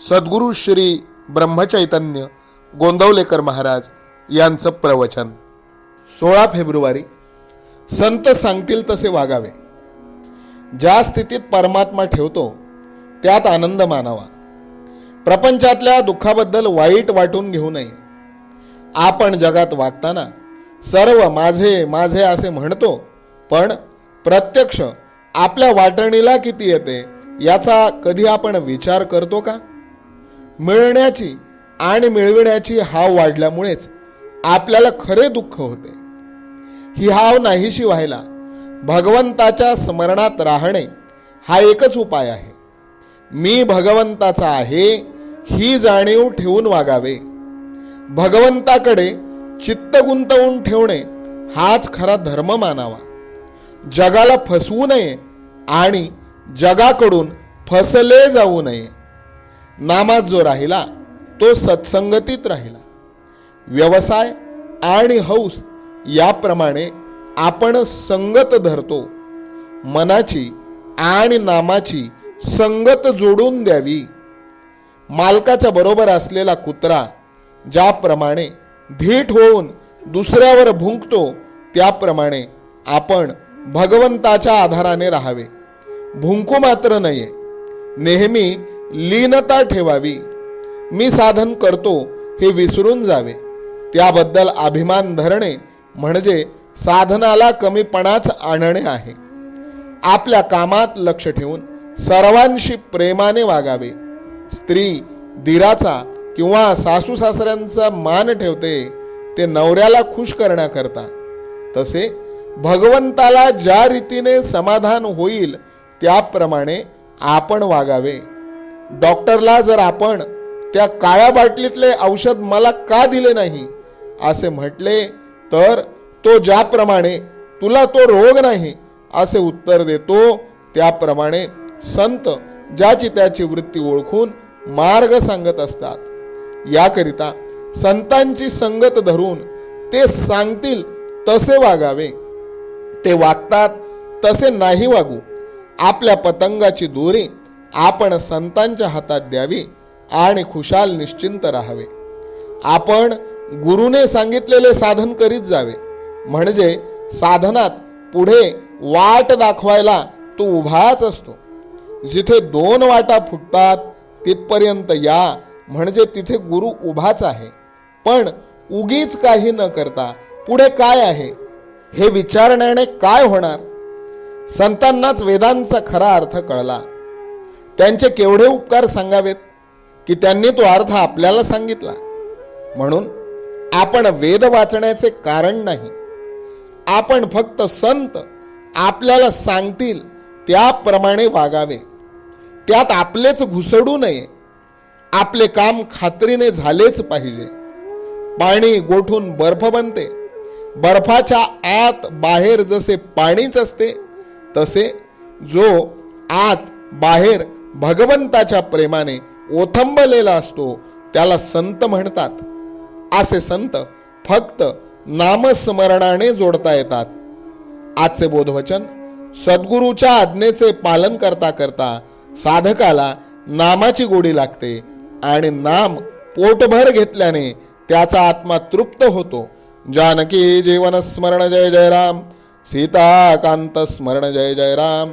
सद्गुरू श्री ब्रह्मचैतन्य गोंदवलेकर महाराज यांचं प्रवचन. सोळा फेब्रुवारी संत सांगतील तसे वागावे. ज्या स्थितीत परमात्मा ठेवतो त्यात आनंद मानावा. प्रपंचातल्या दुःखाबद्दल वाईट वाटून घेऊ नये. आपण जगात वागताना सर्व माझे माझे असे म्हणतो पण प्रत्यक्ष आपल्या वाटणीला किती येते याचा कधी आपण विचार करतो का? मिळण्याची आणि मिळविण्याची हाव वाढल्यामुळेच आपल्याला खरे दुःख होते. ही हाव नाहीशी व्हायला भगवंताच्या स्मरणात राहणे हा एकच उपाय आहे. मी भगवंताचा आहे ही जाणीव ठेवून वागावे. भगवंताकडे चित्त गुंतवून ठेवणे हाच खरा धर्म मानावा. जगाला फसवू नये आणि जगाकडून फसले जाऊ नये. नामात जो राहिला तो सत्संगतीत राहिला. व्यवसाय आणि हौस याप्रमाणे आपण संगत धरतो. मनाची आणि नामाची संगत जोडून द्यावी. मालकाच्या बरोबर असलेला कुत्रा ज्याप्रमाणे धीट होऊन दुसऱ्यावर भुंकतो त्याप्रमाणे आपण भगवंताच्या आधाराने राहावे. भुंकू मात्र नये. नेहमी लीनता ठेवावी. मी साधन करतो हे विसरून जावे. त्याबद्दल अभिमान धरणे म्हणजे साधनाला कमीपणाच आणणे आहे. आपल्या कामात लक्ष ठेवून सर्वांशी प्रेमाने वागावे. स्त्री दिराचा किंवा सासू सासऱ्यांचा मान ठेवते ते नवऱ्याला खुश करण्याकरता. तसे भगवंताला ज्या रीतीने समाधान होईल त्याप्रमाणे आपण वागावे. डॉक्टरला जर आपण त्या काळ्या बाटलीतले औषध मला का दिले नाही असे म्हटले तर तो ज्याप्रमाणे तुला तो रोग नाही असे उत्तर देतो त्याप्रमाणे संत ज्याची त्याची वृत्ती ओळखून मार्ग सांगत असतात. याकरिता संतांची संगत धरून ते सांगतील तसे वागावे. ते वागतात तसे नाही वागू. आपल्या पतंगाची दोरी आपण संतांच्या हातात द्यावी आणि खुशाल निश्चिंत राहावे. आपण गुरुने सांगितलेले साधन करीत जावे. म्हणजे साधनात पुढे वाट दाखवायला तो उभाच असतो. जिथे दोन वाटा फुटतात तिथपर्यंत या म्हणजे तिथे गुरु उभाच आहे. पण उगीच काही न करता पुढे काय आहे? हे विचारण्याने काय होणार? संतांनाच वेदांचा खरा अर्थ कळला. त्यांचे केवढे उपकार सांगावेत की त्यांनी तो अर्थ आपल्याला सांगितला. म्हणून आपण वेद वाचण्याचे कारण नाही. आपण फक्त संत आपल्याला सांगतील त्याप्रमाणे वागावे. त्यात आपलेच घुसडू नये. आपले काम खात्रीने झालेच पाहिजे. पाणी गोठून बर्फ बनते. बर्फाच्या आत बाहेर जसे पाणीच असते तसे जो आत बाहेर भगवंताच्या प्रेमाने ओथंबलेला असतो त्याला संत म्हणतात. असे संत फक्त नामस्मरणाने जोडता येतात. आजचे बोधवचन सद्गुरूच्या आज्ञेचे पालन करता करता साधकाला नामाची गोडी लागते आणि नाम पोटभर घेतल्याने त्याचा आत्मा तृप्त होतो. जानकी जीवन स्मरण जय जय राम सीताकांत स्मरण जय जय राम